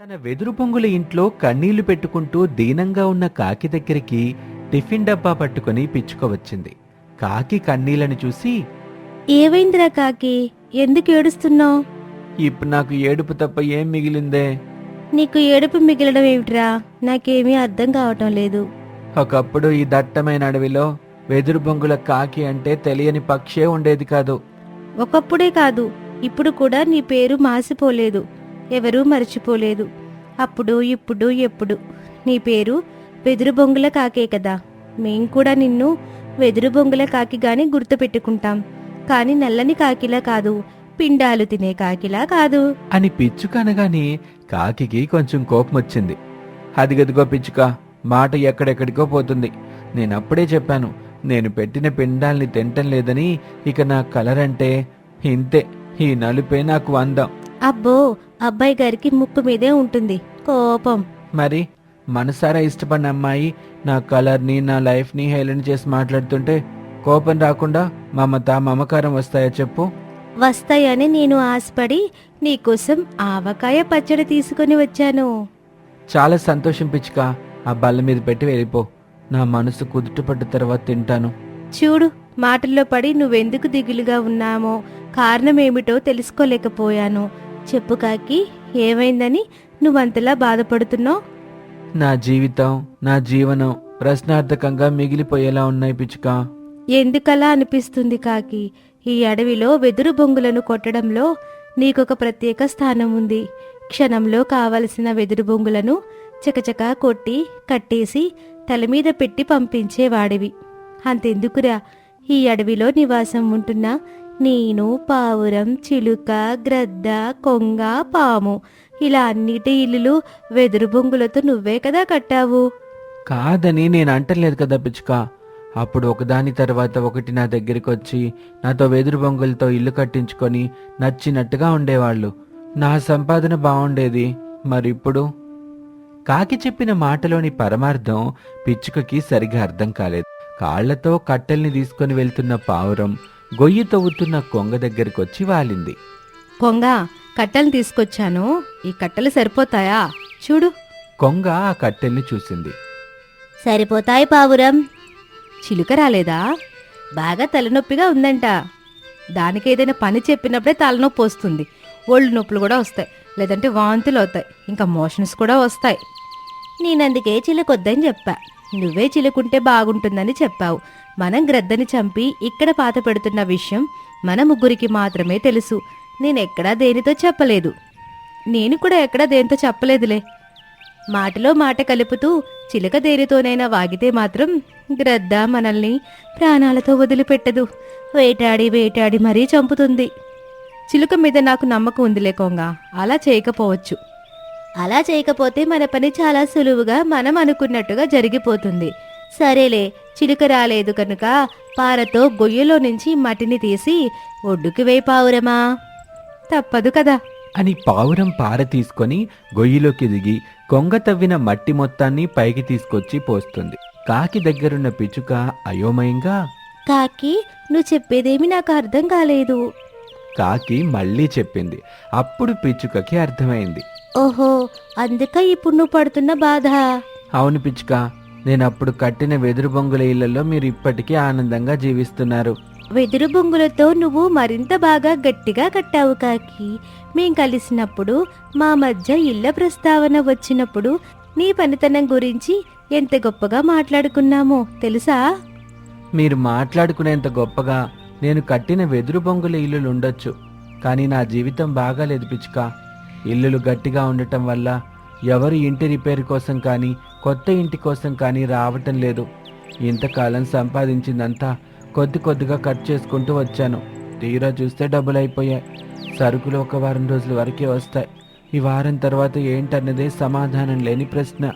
తన వెదురు బొంగుల ఇంట్లో కన్నీళ్ళు పెట్టుకుంటూ దీనంగా ఉన్న కాకి దగ్గరికి టిఫిన్ డబ్బా పట్టుకుని పిచ్చుక వచ్చింది కాకి కన్నీళ్ళను చూసి ఏవైందిరా కాకి? ఎందుకు ఏడుస్తున్నావు? ఇప్పుడు నాకు ఏడుపు తప్ప ఏం మిగిలిందే? నీకు ఏడుపు మిగిలడం ఏమిట్రా? నాకేమీ అర్థం కావటం లేదు. ఒకప్పుడు ఈ దట్టమైన అడవిలో వెదురు బొంగుల కాకి అంటే తెలియని పక్షే ఉండేది కాదు. ఒకప్పుడే కాదు ఇప్పుడు కూడా నీ పేరు మాసిపోలేదు. ఎవరూ మర్చిపోలేదు. అప్పుడు ఇప్పుడు ఎప్పుడు? నీ పేరు వెదురు బొంగుల కాకే కదా. మేం కూడా నిన్ను వెదురు బొంగుల కాకిగాని గుర్తుపెట్టుకుంటాం. కానీ నల్లని కాకిలా కాదు పిండాలు తినే కాకిలా కాదు. అని పిచ్చుక అనగానే కాకికి కొంచెం కోపం వచ్చింది అదిగదిగో పిచ్చుక మాట ఎక్కడెక్కడికో పోతుంది. నేనప్పుడే చెప్పాను నేను పెట్టిన పిండాల్ని తింటం లేదని ఇక నా కలర్ అంటే ఇంతే ఈ నలుపే నాకు అందం. అబ్బో అబ్బాయి గారికి ముక్కు మీదే ఉంటుంది. కోపం. మరి మనసారా ఇష్టపడిన అమ్మాయి నా కలర్ని నా లైఫ్ని హేళన చేసి మాట్లాడుతుంటే కోపం రాకుండా మమత మమకారం వస్తాయా చెప్పు? వస్తాయని నేను ఆశపడి నీకోసం ఆవకాయ పచ్చడి తీసుకొని వచ్చాను. చాలా సంతోషం పిచ్చుక. ఆ బల్ల మీద పెట్టి వెళ్ళిపో. నా మనసు కుదుటపడ్డ తర్వాత తింటాను. చూడు మాటల్లో పడి నువ్వెందుకు దిగులుగా ఉన్నామో కారణమేమిటో తెలుసుకోలేకపోయాను. చెప్పు కాకి ఏమైందని నువ్వంతలా బాధపడుతున్నావు? నా జీవితం నా జీవనం ప్రశ్నార్థకంగా మిగిలిపోయేలా ఉన్నాయి పిచ్చుక. ఎందుకలా అనిపిస్తుంది కాకి? ఈ అడవిలో వెదురు బొంగులను కొట్టడంలో నీకొక ప్రత్యేక స్థానం ఉంది. క్షణంలో కావలసిన వెదురు బొంగులను చకచకా కొట్టి కట్టేసి తల మీద పెట్టి పంపించేవాడివి. అంతెందుకురా? ఈ అడవిలో నివాసం ఉంటున్న నేను పావురం చిలుక గ్రద్ద కొంగ పాము. ఇలా అన్నిటి ఇల్లులు వెదురు బొంగులతో నువ్వే కదా కట్టావు? కాదని నేను అంటలేదు కదా పిచ్చుక. అప్పుడు ఒకదాని తర్వాత ఒకటి నా దగ్గరికి వచ్చి నాతో వెదురు బొంగులతో ఇల్లు కట్టించుకొని నచ్చినట్టుగా ఉండేవాళ్ళు. నా సంపాదన బాగుండేది మరి ఇప్పుడు కాకి చెప్పిన మాటలోని పరమార్థం పిచ్చుకకి సరిగా అర్థం కాలేదు. కాళ్ళతో కట్టెల్ని తీసుకొని వెళ్తున్న పావురం గొయ్యి తవ్వుతున్న కొంగ దగ్గరికి వచ్చి వాలింది. కొంగ కట్టెలు తీసుకొచ్చాను. ఈ కట్టెలు సరిపోతాయా? చూడు. కొంగ ఆ కట్టెల్ని చూసింది. సరిపోతాయి పావురం. చిలుక రాలేదా? బాగా తలనొప్పిగా ఉందంట. దానికి ఏదైనా పని చెప్పినప్పుడే తలనొప్పి వస్తుంది. ఒళ్ళు నొప్పులు కూడా వస్తాయి. లేదంటే వాంతులు అవుతాయి. ఇంకా మోషన్స్ కూడా వస్తాయి. నేనందుకే చిలుకొద్దని చెప్పా. నువ్వే చిలుకుంటే బాగుంటుందని చెప్పావు. మనం గ్రద్దని చంపి ఇక్కడ పాత పెడుతున్న విషయం మన ముగ్గురికి మాత్రమే తెలుసు. నేనెక్కడా దేనితో చెప్పలేదు. నేను కూడా ఎక్కడా దేనితో చెప్పలేదులే. మాటలో మాట కలుపుతూ చిలక దేనితోనైనా వాగితే మాత్రం గ్రద్ద మనల్ని ప్రాణాలతో వదిలిపెట్టదు. వేటాడి వేటాడి మరీ చంపుతుంది. చిలుక మీద నాకు నమ్మకం ఉందిలే కొంగ. అలా చేయకపోవచ్చు. అలా చేయకపోతే మన పని చాలా సులువుగా మనం అనుకున్నట్టుగా జరిగిపోతుంది. సరేలే చిలుక రాలేదు కనుక పారతో గొయ్యలో నుంచి మట్టిని తీసి ఒడ్డుకి వేపావురమా తప్పదు కదా. అని పావురం పార తీసుకొని గొయ్యిలోకి దిగి కొంగ తవ్విన మట్టి మొత్తాన్ని పైకి తీసుకొచ్చి పోస్తుంది. కాకి దగ్గరున్న పిచ్చుక అయోమయంగా కాకి నువ్వు చెప్పేదేమి నాకు అర్థం కాలేదు. కాకి మళ్ళీ చెప్పింది. అప్పుడు పిచ్చుకకి అర్థమైంది. ఓహో అందుక ఇప్పుడు నువ్వు పడుతున్న బాధ. అవును పిచ్చుక నేనప్పుడు కట్టిన వెదురు బొంగుల ఇళ్ళలో మీరు ఇప్పటికీ ఆనందంగా జీవిస్తున్నారు. వెదురు బొంగులతో నువ్వు మరింత బాగా గట్టిగా కట్టావు కాకి. మేం కలిసినప్పుడు మా మధ్య ఇళ్ళ ప్రస్తావన వచ్చినప్పుడు నీ పనితనం గురించి ఎంత గొప్పగా మాట్లాడుకున్నామో తెలుసా? మీరు మాట్లాడుకునేంత గొప్పగా నేను కట్టిన వెదురు బొంగుల ఇల్లులు ఉండొచ్చు కానీ నా జీవితం బాగాలేదు పిచ్చుక. ఇల్లులు గట్టిగా ఉండటం వల్ల ఎవరు ఇంటి రిపేర్ కోసం కానీ కొత్త ఇంటి కోసం కానీ రావటం లేదు. ఇంతకాలం సంపాదించిందంతా కొద్ది కొద్దిగా కట్ చేసుకుంటూ వచ్చాను. తీరా చూస్తే డబ్బులు అయిపోయాయి సరుకులు ఒక వారం రోజుల వరకే వస్తాయి. ఈ వారం తర్వాత ఏంటన్నదే సమాధానం లేని ప్రశ్న.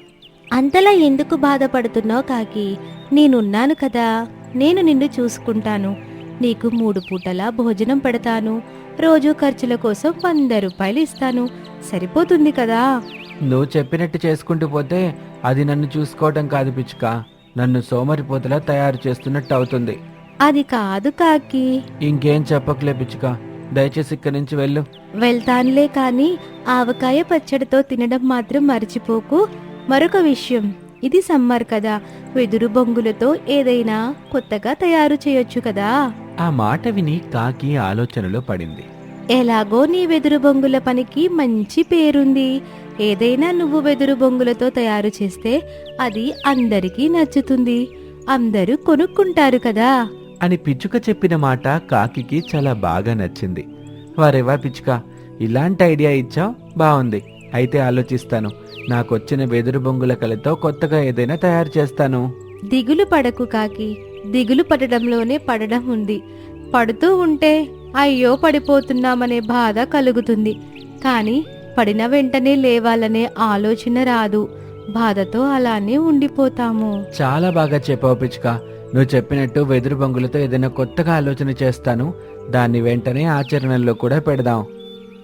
అంతలా ఎందుకు బాధపడుతున్నావు కాకి? నేనున్నాను కదా. నేను నిన్ను చూసుకుంటాను. నీకు మూడు పూటలా భోజనం పెడతాను. రోజు ఖర్చుల కోసం వంద రూపాయలు ఇస్తాను. సరిపోతుంది కదా? నువ్వు చెప్పినట్టు చేసుకుంటూ పోతే అది నన్ను చూసుకోవటం కాదు పిచ్చుక. నన్ను సోమరిపోతలా తయారు చేస్తున్నట్టు అవుతుంది. అది కాదు కాకి. ఇంకేం చెప్పకలే పిచ్చుక. దయచేసి ఇక్కడి నుంచి వెళ్ళు. వెళ్తానులే కానీ ఆవకాయ పచ్చడితో తినడం మాత్రం మర్చిపోకు. మరొక విషయం. ఇది సమ్మర్ కదా. వెదురు బొంగులతో ఏదైనా కొత్తగా తయారు చేయొచ్చు కదా. ఆ మాట విని కాకి ఆలోచనలో పడింది. ఎలాగో నీ వెదురు బొంగుల పనికి మంచి పేరుంది. ఏదైనా నువ్వు వెదురు బొంగులతో తయారు చేస్తే అది అందరికీ నచ్చుతుంది. అందరూ కొనుక్కుంటారు కదా. అని పిచ్చుక చెప్పిన మాట కాకికి చాలా బాగా నచ్చింది. వారెవా పిచ్చుక ఇలాంటి ఐడియా ఇచ్చావు? బాగుంది అయితే ఆలోచిస్తాను. నాకొచ్చిన వెదురు బొంగుల కలతో కొత్తగా ఏదైనా తయారు చేస్తాను. దిగులు పడకు కాకి. దిగులు పడడంలోనే పడడం ఉంది. పడుతూ ఉంటే అయ్యో పడిపోతున్నామనే బాధ కలుగుతుంది. కానీ పడిన వెంటనే లేవాలనే ఆలోచన రాదు. బాధతో అలానే ఉండిపోతాము. చాలా బాగా చెప్పావు పిచ్చుక. నువ్వు చెప్పినట్టు వెదురు బొంగులతో ఏదైనా కొత్తగా ఆలోచన చేస్తాను. దాన్ని వెంటనే ఆచరణలో కూడా పెడదాం.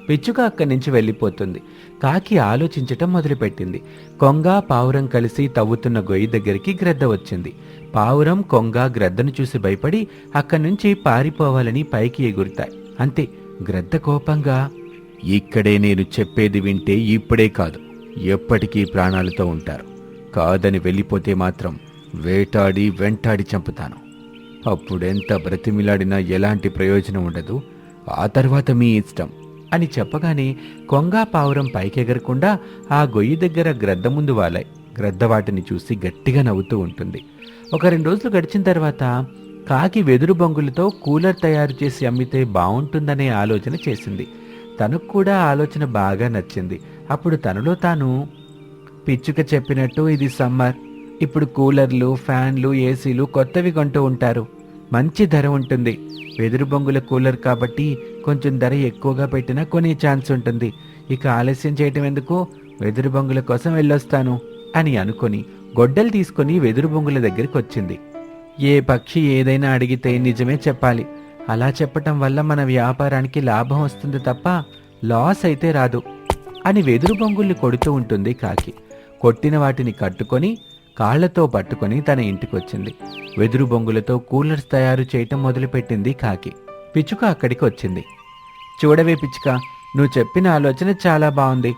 పిచ్చుక అక్కడి నుంచి వెళ్ళిపోతుంది. కాకి ఆలోచించటం మొదలుపెట్టింది. కొంగ పావురం కలిసి తవ్వుతున్న గొయ్యి దగ్గరికి గ్రద్ద వచ్చింది. పావురం కొంగ గ్రద్దను చూసి భయపడి అక్కడి నుంచి పారిపోవాలని పైకి ఎగురుతాయి. అంతే గ్రద్ద కోపంగా ఇక్కడే నేను చెప్పేది వింటే ఇప్పుడే కాదు. ఎప్పటికీ ప్రాణాలతో ఉంటారు. కాదని వెళ్ళిపోతే మాత్రం వేటాడి వెంటాడి చంపుతాను. అప్పుడెంత బ్రతిమిలాడినా ఎలాంటి ప్రయోజనం ఉండదు. ఆ తర్వాత మీ ఇష్టం అని చెప్పగానే కొంగ పావురం పైకెగరకుండా ఆ గొయ్యి దగ్గర గ్రద్ద ముందు వాలాయి గ్రద్ద వాటిని చూసి గట్టిగా నవ్వుతూ ఉంటుంది. ఒక రెండు రోజులు గడిచిన తర్వాత కాకి వెదురు బొంగులతో కూలర్ తయారు చేసి అమ్మితే బాగుంటుందనే ఆలోచన చేసింది. తనకు కూడా ఆలోచన బాగా నచ్చింది. అప్పుడు తనలో తాను పిచ్చుక చెప్పినట్టు ఇది సమ్మర్. ఇప్పుడు కూలర్లు ఫ్యాన్లు ఏసీలు కొత్తవి కొంటూ ఉంటారు. మంచి ధర ఉంటుంది. వెదురు బొంగుల కూలర్ కాబట్టి కొంచెం ధర ఎక్కువగా పెట్టినా కొనే ఛాన్స్ ఉంటుంది. ఇక ఆలస్యం చేయటం ఎందుకు? వెదురు బొంగుల కోసం వెళ్ళొస్తాను అని అనుకొని గొడ్డలు తీసుకొని వెదురు బొంగుల దగ్గరికి వచ్చింది. ఏ పక్షి ఏదైనా అడిగితే నిజమే చెప్పాలి. అలా చెప్పటం వల్ల మన వ్యాపారానికి లాభం వస్తుంది తప్ప లాస్ అయితే రాదు అని వెదురు బొంగుల్ని కొడుతూ ఉంటుంది కాకి. కొట్టిన వాటిని కట్టుకొని కాళ్ళతో పట్టుకొని తన ఇంటికొచ్చింది. వెదురు బొంగులతో కూలర్స్ తయారు చేయటం మొదలుపెట్టింది కాకి. పిచ్చుక అక్కడికి వచ్చింది చూడవే పిచ్చుక నువ్వు చెప్పిన ఆలోచన చాలా బాగుంది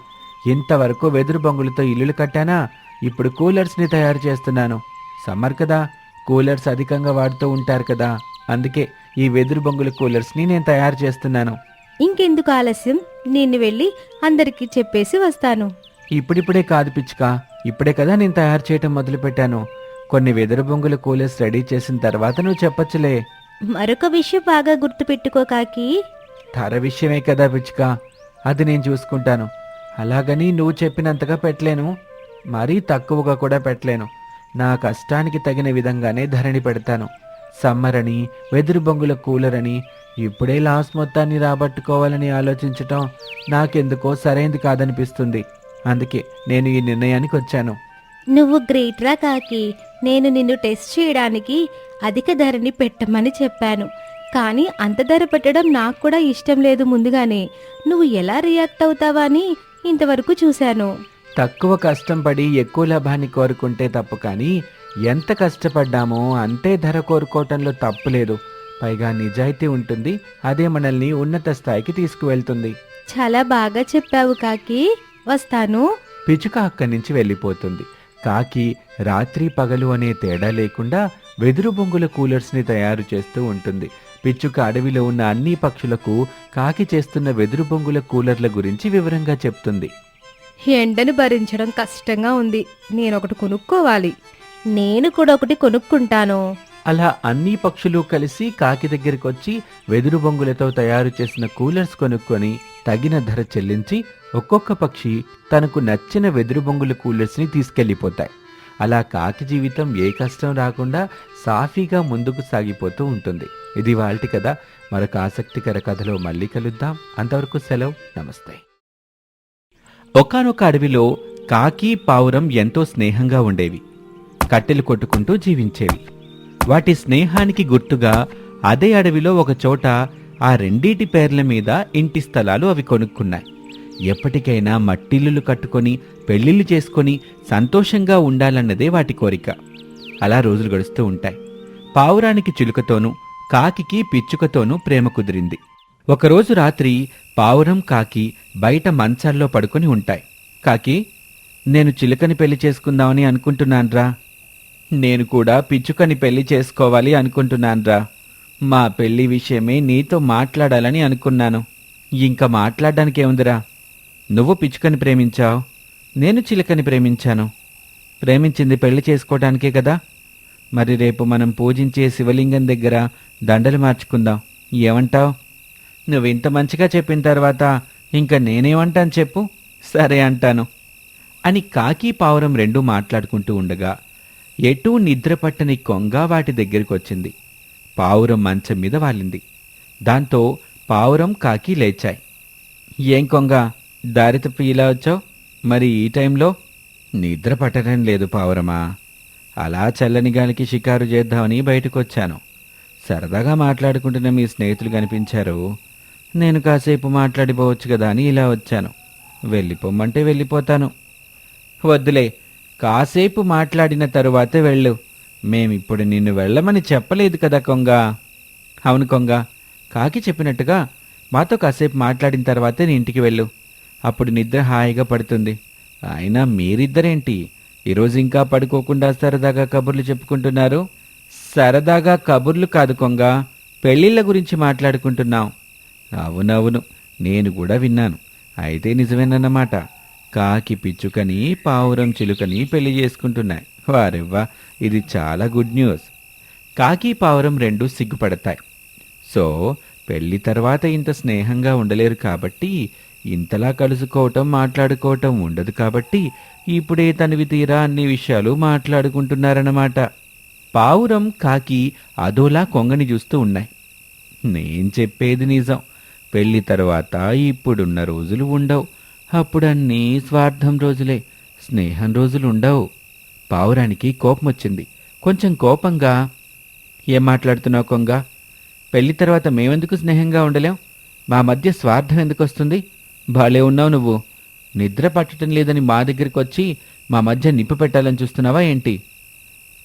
ఇంతవరకు వెదురు బొంగులతో ఇల్లులు కట్టానా? ఇప్పుడు కూలర్స్ని తయారు చేస్తున్నాను. సమ్మర్ కదా కూలర్స్ అధికంగా వాడుతూ ఉంటారు కదా అందుకే ఈ వెదురు బొంగుల కూలర్స్ని నేను తయారు చేస్తున్నాను. ఇంకెందుకు ఆలస్యం? నేను వెళ్ళి అందరికీ చెప్పేసి వస్తాను. ఇప్పుడిప్పుడే కాదు పిచ్చుక. ఇప్పుడే కదా నేను తయారు చేయటం మొదలుపెట్టాను. కొన్ని వెదురు బొంగుల కూలర్స్ రెడీ చేసిన తర్వాత నువ్వు చెప్పొచ్చులే. మరొక విషయం బాగా గుర్తుపెట్టుకో కాకి. ధర విషయమే కదా పిచ్చుక. అది నేను చూసుకుంటాను. అలాగని నువ్వు చెప్పినంతగా పెట్టలేను. మరీ తక్కువగా కూడా పెట్టలేను. నా కష్టానికి తగిన విధంగానే ధరని పెడతాను. సమ్మర్ అని వెదురు బొంగుల కూలర్ అని ఇప్పుడే లాస్ మొత్తాన్ని రాబట్టుకోవాలని ఆలోచించటం నాకెందుకో సరైంది కాదనిపిస్తుంది. అందుకే నేను ఈ నిర్ణయానికి వచ్చాను. నువ్వు గ్రేట్ రా కాకి. నేను నిన్ను టెస్ట్ చేయడానికి అధిక ధరని పెట్టమని చెప్పాను. కానీ అంత ధర పెట్టడం నాకు కూడా ఇష్టం లేదు ముందుగానే. నువ్వు ఎలా రియాక్ట్ అవుతావా అని ఇంతవరకు చూశాను. తక్కువ కష్టం పడి ఎక్కువ లాభాన్ని కోరుకుంటే తప్పు కానీ ఎంత కష్టపడ్డామో అంతే ధర కోరుకోవటంలో తప్పు లేదు. పైగా నిజాయితీ ఉంటుంది అదే మనల్ని ఉన్నత స్థాయికి తీసుకువెళ్తుంది. చాలా బాగా చెప్పావు కాకి. వస్తాను. పిచుక అక్కడి నుంచి వెళ్ళిపోతుంది. కాకి రాత్రి పగలు అనే తేడా లేకుండా వెదురు బొంగుల కూలర్స్ని తయారు చేస్తూ ఉంటుంది. పిచ్చుక అడవిలో ఉన్న అన్ని పక్షులకు కాకి చేస్తున్న వెదురు బొంగుల కూలర్ల గురించి వివరంగా చెప్తుంది. ఎండను భరించడం కష్టంగా ఉంది. నేను ఒకటి కొనుక్కోవాలి. నేను కూడా ఒకటి కొనుక్కుంటాను. అలా అన్ని పక్షులు కలిసి కాకి దగ్గరికి వచ్చి వెదురు బొంగులతో తయారు చేసిన కూలర్స్ కొనుక్కొని తగిన ధర చెల్లించి ఒక్కొక్క పక్షి తనకు నచ్చిన వెదురు బొంగుల కూలర్స్ని తీసుకెళ్ళిపోతాయి అలా కాకి జీవితం ఏ కష్టం రాకుండా సాఫీగా ముందుకు సాగిపోతూ ఉంటుంది. ఇది వాళ్ళటి కదా మరొక ఆసక్తికర కథలో మళ్ళీ కలుద్దాం. అంతవరకు సెలవు. నమస్తే. ఒకానొక అడవిలో కాకి పావురం ఎంతో స్నేహంగా ఉండేవి. కట్టెలు కొట్టుకుంటూ జీవించేవి. వాటి స్నేహానికి గుర్తుగా అదే అడవిలో ఒక చోట ఆ రెండిటి పేర్ల మీద ఇంటి స్థలాలు అవి కొనుక్కున్నాయి. ఎప్పటికైనా మట్టిల్లులు కట్టుకొని పెళ్ళిళ్ళు చేసుకొని సంతోషంగా ఉండాలన్నదే వాటి కోరిక. అలా రోజులు గడుస్తూ ఉంటాయి. పావురానికి చిలుకతోనూ కాకికి పిచ్చుకతోనూ ప్రేమ కుదిరింది. ఒకరోజు రాత్రి పావురం కాకి బయట మంచాల్లో పడుకొని ఉంటాయి. కాకి నేను చిలుకని పెళ్ళి చేసుకుందామని అనుకుంటున్నాన్రా. నేను కూడా పిచ్చుకని పెళ్ళి చేసుకోవాలి అనుకుంటున్నాన్రా. మా పెళ్ళి విషయమే నీతో మాట్లాడాలని అనుకున్నాను. ఇంకా మాట్లాడడానికి ఏముందిరా నువ్వు పిచ్చుకని ప్రేమించావు. నేను చిలకని ప్రేమించాను. ప్రేమించింది పెళ్ళి చేసుకోవడానికే కదా? మరి రేపు మనం పూజించే శివలింగం దగ్గర దండలు మార్చుకుందాం. ఏమంటావ్? నువ్వు ఇంత మంచిగా చెప్పిన తర్వాత ఇంకా నేనేమంటాను చెప్పు? సరే అంటాను. అని కాకి పావురం రెండూ మాట్లాడుకుంటూ ఉండగా ఎటూ నిద్ర పట్టని కొంగ వాటి దగ్గరికి వచ్చింది పావురం మంచం మీద వాలింది. దాంతో పావురం కాకి లేచాయి. ఏం కొంగ దారి తప్పి ఇలా వచ్చావు? మరి ఈ టైంలో? నిద్ర పట్టడం లేదు పావురమా. అలా చల్లని గాలికి షికారు చేద్దామని బయటకు వచ్చాను సరదాగా మాట్లాడుకుంటున్న మీ స్నేహితులు కనిపించారు. నేను కాసేపు మాట్లాడిపోవచ్చు కదా అని ఇలా వచ్చాను. వెళ్ళిపోమ్మంటే వెళ్ళిపోతాను. వద్దులే కాసేపు మాట్లాడిన తరువాతే వెళ్ళు. మేమిప్పుడు నిన్ను వెళ్ళమని చెప్పలేదు కదా కొంగ? అవును కొంగ. కాకి చెప్పినట్టుగా మాతో కాసేపు మాట్లాడిన తర్వాతే నీ ఇంటికి వెళ్ళు. అప్పుడు నిద్ర హాయిగా పడుతుంది. అయినా మీరిద్దరేంటి? ఈరోజు ఇంకా పడుకోకుండా సరదాగా కబుర్లు చెప్పుకుంటున్నారు? సరదాగా కబుర్లు కాదు కొంగ. పెళ్ళిళ్ళ గురించి మాట్లాడుకుంటున్నాం. అవునవును. నేను కూడా విన్నాను. అయితే నిజమేనన్నమాట. కాకి పిచ్చుకని పావురం చిలుకని పెళ్ళి చేసుకుంటున్నాయి. వారెవ్వా ఇది చాలా గుడ్ న్యూస్. కాకి పావురం రెండు సిగ్గుపడతాయి. సో పెళ్ళి తర్వాత ఇంత స్నేహంగా ఉండలేరు కాబట్టి ఇంతలా కలుసుకోవటం మాట్లాడుకోవటం ఉండదు కాబట్టి ఇప్పుడే తనివి తీరా అన్ని విషయాలు మాట్లాడుకుంటున్నారన్నమాట. పావురం కాకి అదోలా కొంగని చూస్తూ ఉన్నాయి. నేను చెప్పేది నిజం. పెళ్ళి తర్వాత ఇప్పుడున్న రోజులు ఉండవు. అప్పుడన్నీ స్వార్థం రోజులే స్నేహం రోజులు ఉండవు పావురానికి కోపం వచ్చింది కొంచెం కోపంగా ఏం మాట్లాడుతున్నావు కొంగ? పెళ్ళి తర్వాత మేమెందుకు స్నేహంగా ఉండలేం? మా మధ్య స్వార్థం ఎందుకు వస్తుంది బాలే ఉన్నావు నువ్వు. నిద్ర పట్టడం లేదని మా దగ్గరికి వచ్చి మా మధ్య నిప్పు పెట్టాలని చూస్తున్నావా ఏంటి?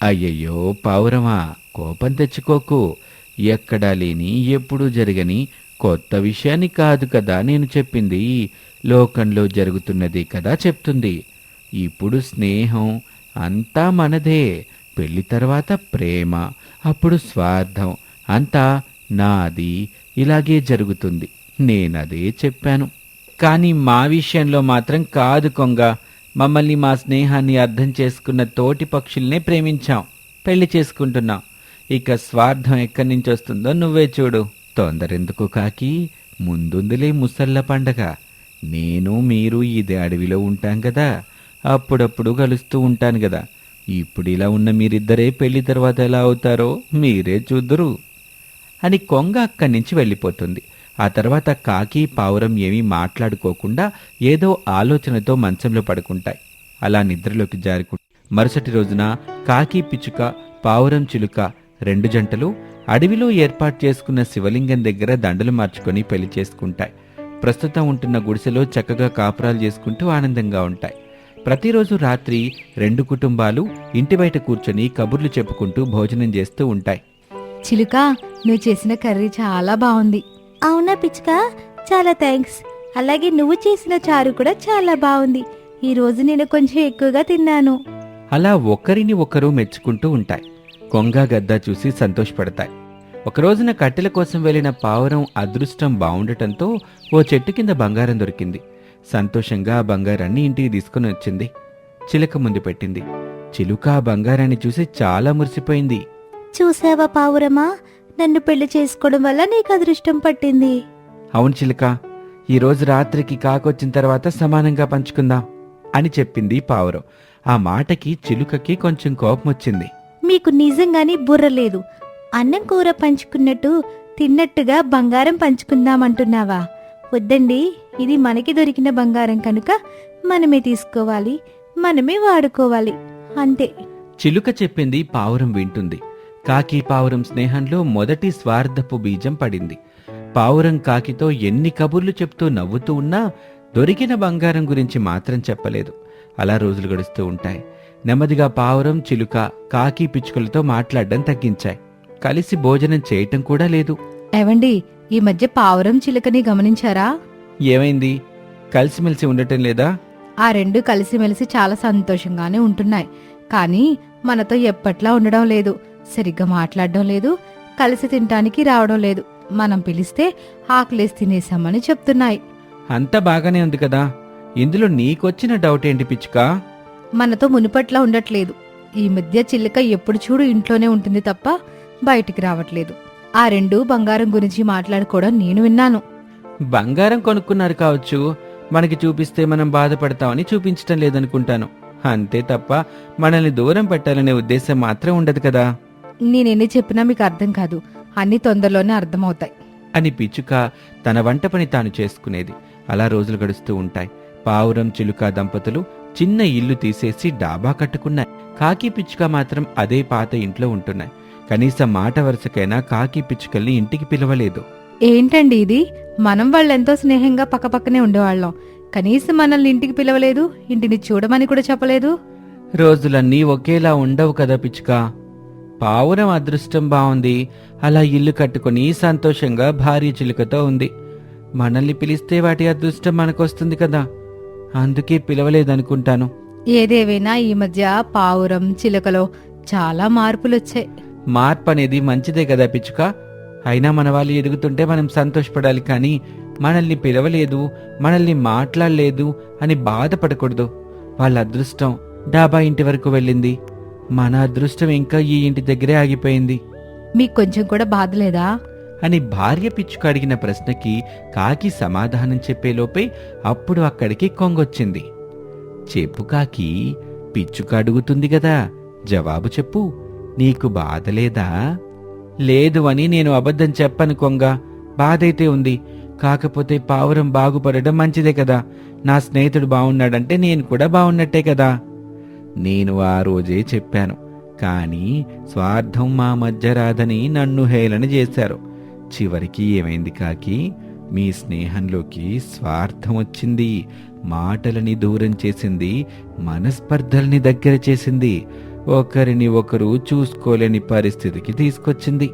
అయ్యయ్యో పావురమా కోపం తెచ్చుకోకు. ఎక్కడా లేని ఎప్పుడూ జరగని కొత్త విషయాన్ని కాదు కదా నేను చెప్పింది. లోకంలో జరుగుతున్నది కదా చెప్తుంది. ఇప్పుడు స్నేహం అంతా మనదే పెళ్ళి తర్వాత ప్రేమ అప్పుడు స్వార్థం అంతా నాది ఇలాగే జరుగుతుంది. నేనదే చెప్పాను. కానీ మా విషయంలో మాత్రం కాదు కొంగ. మమ్మల్ని మా స్నేహాన్ని అర్థం చేసుకున్న తోటి పక్షుల్నే ప్రేమించాం. పెళ్ళి చేసుకుంటున్నాం. ఇక స్వార్థం ఎక్కడి నుంచి వస్తుందో నువ్వే చూడు. తొందరెందుకు కాకి? ముందుందిలే ముసళ్ళ పండగ. నేను మీరు ఇదే అడవిలో ఉంటాం కదా అప్పుడప్పుడు కలుస్తూ ఉంటాను కదా ఇప్పుడు ఇలా ఉన్న మీరిద్దరే పెళ్ళి తర్వాత ఎలా అవుతారో మీరే చూద్దురు. అని కొంగ అక్కడి నుంచి వెళ్ళిపోతుంది. ఆ తర్వాత కాకి పావురం ఏమీ మాట్లాడుకోకుండా ఏదో ఆలోచనతో మంచంలో పడుకుంటాయి. అలా నిద్రలోకి జారుకు మరుసటి రోజున కాకి పిచ్చుక పావురం చిలుక రెండు జంటలు అడవిలో ఏర్పాటు చేసుకున్న శివలింగం దగ్గర దండలు మార్చుకొని పెళ్ళి చేసుకుంటాయి. ప్రస్తుతం ఉంటున్న గుడిసెలో చక్కగా కాపురాలు చేసుకుంటూ ఆనందంగా ఉంటాయి. ప్రతిరోజు రాత్రి రెండు కుటుంబాలు ఇంటి బయట కూర్చొని కబుర్లు చెప్పుకుంటూ భోజనం చేస్తూ ఉంటాయి. చిలుక నువ్వు చేసిన కర్రీ చాలా బాగుంది. అవునా పిచ్చుక? చాలా థ్యాంక్స్ అలాగే నువ్వు చేసిన చారు కూడా చాలా బాగుంది. ఈ రోజు నేను కొంచెం ఎక్కువగా తిన్నాను. అలా ఒకరిని ఒకరు మెచ్చుకుంటూ ఉంటాయి. కొంగ గద్ద చూసి సంతోషపడతాయి. ఒక రోజున కట్టెల కోసం వెళ్ళిన పావురం అదృష్టం బావుండటంతో ఓ చెట్టు కింద బంగారం దొరికింది. సంతోషంగా ఆ బంగారాన్ని ఇంటికి తీసుకుని వచ్చింది. చిలుక ముందు పెట్టింది. చిలుక ఆ బంగారాన్ని చూసి చాలా మురిసిపోయింది. చూసావా పావురమా? నన్ను పెళ్ళి చేసుకోవడం వల్ల నీకు అదృష్టం పట్టింది. అవును చిలుక. ఈ రోజు రాత్రికి కాకొచ్చిన తర్వాత సమానంగా పంచుకుందాం అని చెప్పింది పావురం. ఆ మాటకి చిలుకకి కొంచెం కోపం వచ్చింది మీకు నిజంగానే బుర్ర లేదు. అన్నం కూర పంచుకున్నట్టు తిన్నట్టుగా బంగారం పంచుకుందామంటున్నావా? వద్దండి ఇది మనకి దొరికిన బంగారం కనుక మనమే తీసుకోవాలి మనమే వాడుకోవాలి. అంతే. చిలుక చెప్పింది పావురం వింటుంది. కాకి పావురం స్నేహంలో మొదటి స్వార్థపు బీజం పడింది. పావురం కాకితో ఎన్ని కబుర్లు చెప్తూ నవ్వుతూ ఉన్నా దొరికిన బంగారం గురించి మాత్రం చెప్పలేదు. అలా రోజులు గడుస్తూ ఉంటాయి. నెమ్మదిగా పావురం చిలుక కాకి పిచ్చుకలతో మాట్లాడడం తగ్గించాయి. కలిసి భోజనం చేయటం కూడా లేదు. ఏవండి ఈ మధ్య పావురం చిలుకని గమనించారా? ఏమైంది? కలిసిమెలిసి ఉండటం లేదా? ఆ రెండు కలిసిమెలిసి చాలా సంతోషంగానే ఉంటున్నాయి. కానీ మనతో ఎప్పట్లా ఉండడం లేదు. సరిగ్గా మాట్లాడడం లేదు. కలిసి తినటానికి రావడం లేదు. మనం పిలిస్తే ఆకలేసి తినేసామని చెప్తున్నాయి. అంతా బాగానే ఉంది కదా. ఇందులో నీకొచ్చిన డౌట్ ఏంటి పిచ్చుకా? మనతో మునుపట్లా ఉండట్లేదు. ఈ మధ్య చిలుక ఎప్పుడు చూడు ఇంట్లోనే ఉంటుంది తప్ప బయటికి రావట్లేదు. ఆ రెండు బంగారం గురించి మాట్లాడుకోవడం నేను విన్నాను. బంగారం కొనుక్కున్నారు కావచ్చు. మనకి చూపిస్తే మనం బాధపడతామని చూపించటం లేదనుకుంటాను. అంతే తప్ప మనల్ని దూరం పెట్టాలనే ఉద్దేశం మాత్రం ఉండదు కదా. నేనెన్ని చెప్పినా మీకు అర్థం కాదు. అన్ని తొందరలోనే అర్థమవుతాయి. అని పిచ్చుక తన వంట పని తాను చేసుకునేది. అలా రోజులు గడుస్తూ ఉంటాయి. పావురం చిలుక దంపతులు చిన్న ఇల్లు తీసేసి డాబా కట్టుకున్నాయి. కాకి పిచ్చుక మాత్రం అదే పాత ఇంట్లో ఉంటున్నాయి. కనీసం మాట వరుసకైనా కాకి పిచ్చుకల్ని ఇంటికి పిలవలేదు. ఏంటండి ఇది? మనం వాళ్ళెంతో స్నేహంగా పక్కపక్కనే ఉండేవాళ్ళం. కనీసం మనల్ని ఇంటికి పిలవలేదు ఇంటిని చూడమని కూడా చెప్పలేదు. రోజులన్నీ ఒకేలా ఉండవు కదా పిచ్చుక. పావురం అదృష్టం బాగుంది అలా ఇల్లు కట్టుకుని సంతోషంగా భార్య చిలుకతో ఉంది. మనల్ని పిలిస్తే వాటి అదృష్టం మనకొస్తుంది కదా. అందుకే పిలవలేదనుకుంటాను. ఏదేవైనా ఈ మధ్య పావురం చిలకలో చాలా మార్పులొచ్చాయి. మార్పు అనేది మంచిదే కదా పిచ్చుక. అయినా మన వాళ్ళు ఎదుగుతుంటే మనం సంతోషపడాలి కానీ మనల్ని పిలవలేదు మనల్ని మాట్లాడలేదు అని బాధపడకూడదు. వాళ్ళ అదృష్టం డాబా ఇంటి వరకు వెళ్ళింది. మన అదృష్టం ఇంకా ఈ ఇంటి దగ్గరే ఆగిపోయింది. మీకు కొంచెం కూడా బాధ లేదా? అని భార్య పిచ్చుక అడిగిన ప్రశ్నకి కాకి సమాధానం చెప్పేలోపే అప్పుడు అక్కడికి కొంగొచ్చింది. చెప్పు కాకి పిచ్చుక అడుగుతుంది కదా. జవాబు చెప్పు. నీకు బాధ లేదా లేదు అని నేను అబద్ధం చెప్పను కొంగ. బాధైతే ఉంది. కాకపోతే పావురం బాగుపడడం మంచిదే కదా. నా స్నేహితుడు బాగున్నాడంటే నేను కూడా బాగున్నట్టే కదా. నేను ఆ రోజే చెప్పాను. కానీ స్వార్థం మా మధ్య రాదని నన్ను హేళన చేశారు. చివరికి ఏమైంది కాకి? మీ స్నేహంలోకి స్వార్థం వచ్చింది. మాటలని దూరం చేసింది. మనస్పర్ధల్ని దగ్గర చేసింది. ఒకరిని ఒకరు చూసుకోలేని పరిస్థితికి తీసుకొచ్చింది.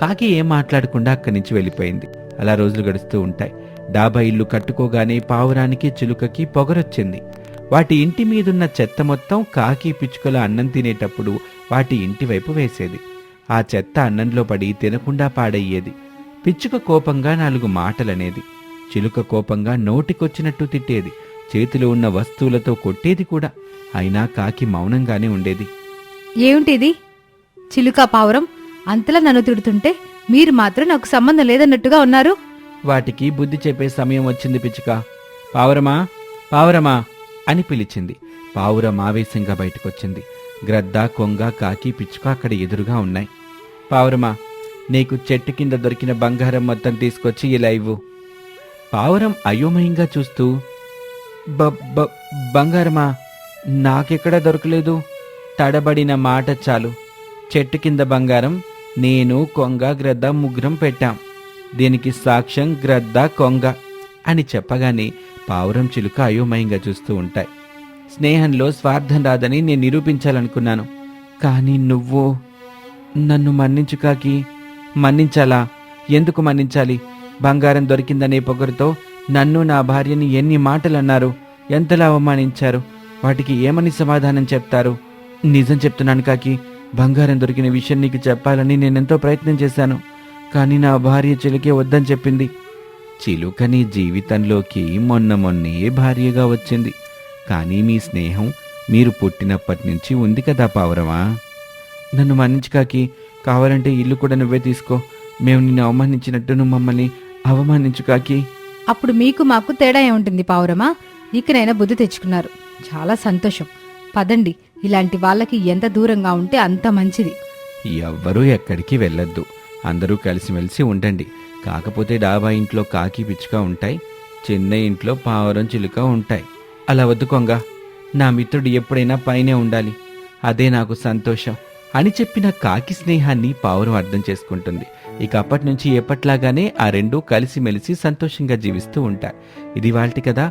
కాకి ఏం మాట్లాడకుండా అక్కడి నుంచి వెళ్ళిపోయింది. అలా రోజులు గడుస్తూ ఉంటాయి. డాబా ఇల్లు కట్టుకోగానే పావురానికి చిలుకకి పొగరొచ్చింది. వాటి ఇంటి మీదున్న చెత్త మొత్తం కాకి పిచ్చుకల అన్నం తినేటప్పుడు వాటి ఇంటి వైపు వేసేది. ఆ చెత్త అన్నంలో పడి తినకుండా పాడయ్యేది. పిచ్చుక కోపంగా నాలుగు మాటలనేది. చిలుక కోపంగా నోటికొచ్చినట్టు తిట్టేది. చేతిలో ఉన్న వస్తువులతో కొట్టేది కూడా. అయినా కాకి మౌనంగానే ఉండేది. ఏమిటిది? చిలుక పావురం అంతలా నన్ను తిడుతుంటే మీరు మాత్రం నాకు సంబంధం లేదన్నట్టుగా ఉన్నారు. వాటికి బుద్ధి చెప్పే సమయం వచ్చింది పిచ్చుక. పావురమా? పావురమా? అని పిలిచింది. పావురం ఆవేశంగా బయటకొచ్చింది. గ్రద్ద కొంగ కాకి పిచ్చుక అక్కడ ఎదురుగా ఉన్నాయి. పావురమా నీకు చెట్టు కింద దొరికిన బంగారం మొత్తం తీసుకొచ్చి ఇలా ఇవ్వు. పావురం అయోమయంగా చూస్తూ బ బ- బంగారమా? నాకెక్కడ దొరకలేదు? తడబడిన మాట చాలు. చెట్టు కింద బంగారం నేను కొంగ గ్రద్ద ముగ్గురం పెట్టాం. దీనికి సాక్ష్యం గ్రద్ద కొంగ అని చెప్పగానే పావురం చిలుక అయోమయంగా చూస్తూ ఉంటాయి. స్నేహంలో స్వార్థం రాదని నేను నిరూపించాలనుకున్నాను. కానీ నువ్వు నన్ను మన్నించు కాకి. మన్నించాలా? ఎందుకు మన్నించాలి? బంగారం దొరికిందనే పొగరుతో నన్ను నా భార్యని ఎన్ని మాటలు అన్నారు ఎంతలా అవమానించారు? వాటికి ఏమని సమాధానం చెప్తారు? నిజం చెప్తున్నాను కాకి బంగారం దొరికిన విషయం నీకు చెప్పాలని నేనెంతో ప్రయత్నం చేశాను. కానీ నా భార్య చిలుకే వద్దని చెప్పింది. చిలుకని జీవితంలోకి మొన్న మొన్నే భార్యగా వచ్చింది. కానీ మీ స్నేహం మీరు పుట్టినప్పటి నుంచి ఉంది కదా పావురమా? నన్ను మన్నించు కాకి కావాలంటే ఇల్లు కూడా నువ్వే తీసుకో. మేము నిన్ను అవమానించినట్టు నువ్వు మమ్మల్ని అవమానించు కాకి. అప్పుడు మీకు మాకు తేడా ఏముంటుంది పావురమా? ఇకనైనా బుద్ధి తెచ్చుకున్నారు. చాలా సంతోషం. పదండి ఇలాంటి వాళ్ళకి ఎంత దూరంగా ఉంటే అంత మంచిది. ఎవ్వరూ ఎక్కడికి వెళ్ళొద్దు. అందరూ కలిసిమెలిసి ఉండండి. కాకపోతే డాబా ఇంట్లో కాకి పిచ్చుక ఉంటాయి చిన్న ఇంట్లో పావురం చిలుక ఉంటాయి. అలా వద్దు నా మిత్రుడు ఎప్పుడైనా పైనే ఉండాలి. అదే నాకు సంతోషం. అని చెప్పిన కాకి స్నేహాన్ని పావురం అర్థం చేసుకుంటుంది. ఇక అప్పటి నుంచి ఎప్పట్లాగానే ఆ రెండూ కలిసిమెలిసి సంతోషంగా జీవిస్తూ ఉంటాయి. ఇది వాళ్ళటి కదా